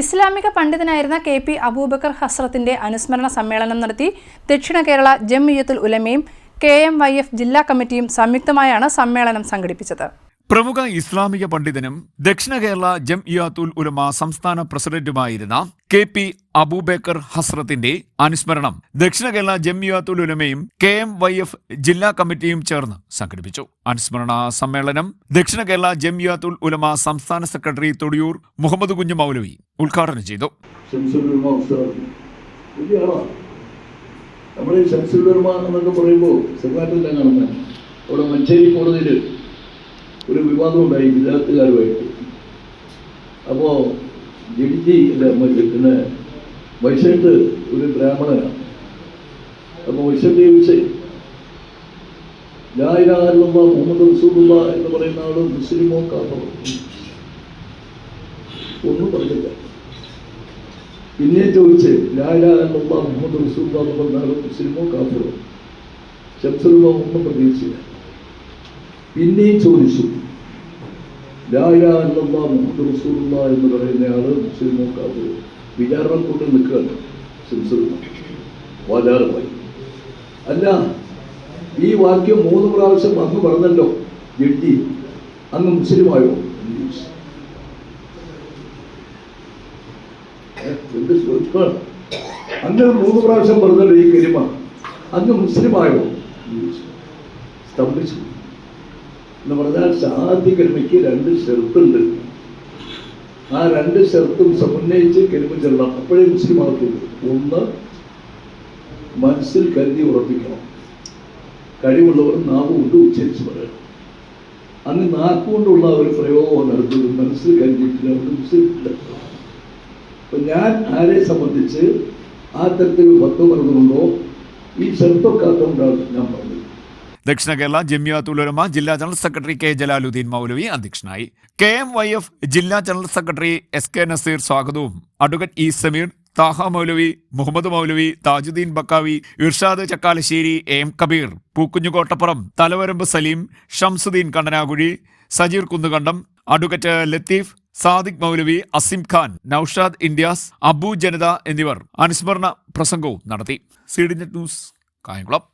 ഇസ്ലാമിക പണ്ഡിതനായിരുന്ന K P Abubakar ഹസ്രത്തിന്റെ അനുസ്മരണ സമ്മേളനം നടത്തി ദക്ഷിണ കേരള ജംഇയ്യത്തുൽ ഉലമയും കെ എം വൈ എഫ് ജില്ലാ കമ്മിറ്റിയും സംയുക്തമായാണ് സമ്മേളനം സംഘടിപ്പിച്ചത്. പ്രമുഖ ഇസ്ലാമിക പണ്ഡിതനും ദക്ഷിണ കേരള ജം ഇയാത്തുൽ ഉലമ സംസ്ഥാന പ്രസിഡന്റുമായിരുന്ന കെ പി അബൂബേക്കർ ഹസ്രത്തിന്റെ അനുസ്മരണം ദക്ഷിണ കേരള ജം ഇയാത്തുൽ ഉലമയും കെ എം വൈ എഫ് ജില്ലാ കമ്മിറ്റിയും ചേർന്ന് സംഘടിപ്പിച്ചു. അനുസ്മരണ സമ്മേളനം ദക്ഷിണ കേരള ജം ഇയാത്തുൽ ഉലമ സംസ്ഥാന സെക്രട്ടറി തൊടിയൂർ മുഹമ്മദ് കുഞ്ഞു മൗലവി ഉദ്ഘാടനം ചെയ്തു. നമ്മൾ സെൻസിൽ ഈ ഷംസുലുർമ എന്നൊക്കെ പറയുമ്പോൾ സെക്രട്ടറിയില്ല കാണുന്നത് അവിടെ മഞ്ചേരി കോടതിയിൽ ഒരു വിവാദം ഉണ്ടായി വിദ്യാർത്ഥികാരുമായിട്ട് അപ്പോൾ ജഡ്ജി പിന്നെ വൈശേട്ട് ഒരു ബ്രാഹ്മണനാണ് അപ്പോൾ വൈശേട്ട് ചോദിച്ചേ ലായിരാലുള്ള മുഹമ്മദ് റസൂലുള്ള എന്ന് പറയുന്ന ആൾ മുസ്ലിമോ കാഫറോ? ഒന്നും പറഞ്ഞില്ല. പിന്നെ ചോദിച്ച് ലാല എന്നുള്ള മുഹമ്മദ് റസൂലുള്ള എന്ന് പറഞ്ഞാലും മുസ്ലിമോ കാഫിറോ? ശംസുലുമ ഒന്നും പ്രതീക്ഷിച്ചില്ല. പിന്നെയും ചോദിച്ചു മുഹമ്മദ് റസൂലുള്ള എന്ന് പറയുന്നയാൾ മുസ്ലിം കാഫിറോ വിചാരണ കൊണ്ട് നിൽക്കുകയാണ് വാചാരമായി അല്ല ഈ വാക്യം മൂന്ന് പ്രാവശ്യം അങ്ങ് പറഞ്ഞല്ലോ ജഡ്ജി അങ്ങ് മുസ്ലിമായോ? എന്ത് ചോദിക്കണം അങ്ങ് മൂന്ന് പ്രാവശ്യം പറഞ്ഞല്ലോ ഈ കരിമ. അങ്ങ് മുസ്ലിമായോ? സ്തംഭിച്ചു. എന്ന് പറഞ്ഞാൽ ഷാദി കരുമയ്ക്ക് രണ്ട് ഷെർത്തുണ്ട് ആ രണ്ട് ഷെർത്തും സമന്വയിച്ച് കരുമ ചെല്ലണം. അപ്പോഴേ മുസ്ലിം ഒന്ന് മനസ്സിൽ കരുതി ഉറപ്പിക്കണം. കഴിവുള്ളവർ നാവ് കൊണ്ട് ഉച്ചരിച്ച് പറയണം. അന്ന് നാക്കുകൊണ്ടുള്ള ഒരു പ്രയോഗം നടത്തുന്നത് മനസ്സിൽ കരുതിയിട്ടില്ല അവർ മുസ്ലിം ഞാൻ ആരെ സംബന്ധിച്ച് ആ തരത്തിൽ പത്ത് പറഞ്ഞുകൊണ്ടോ ഈ ചെറുപ്പക്കാത്തോണ്ടാണ് ഞാൻ പറഞ്ഞത്. ദക്ഷിണ കേരള ജമിയാത്തുൽ ഉലമ ജില്ലാ general secretary K Jalaluddin Maulavi അധ്യക്ഷനായി. കെ എം വൈ എഫ് ജില്ലാ general secretary S K Naseer സ്വാഗതവും. Advocate E Sameer Thaha Maulavi Muhammad Maulavi Thajuddin Baqavi Irshad Chakkalassery A Kabeer Pookkunjukottappuram Thalavaramb Saleem Shamsuddin Kandanakuzhi Sajeer Kunnukandam advocate Latheef Sadiq Maulavi Asim Khan Noushad Indias Abu Janatha എന്നിവർ അനുസ്മരണ പ്രസംഗവും നടത്തി. C net news Kayamkulam.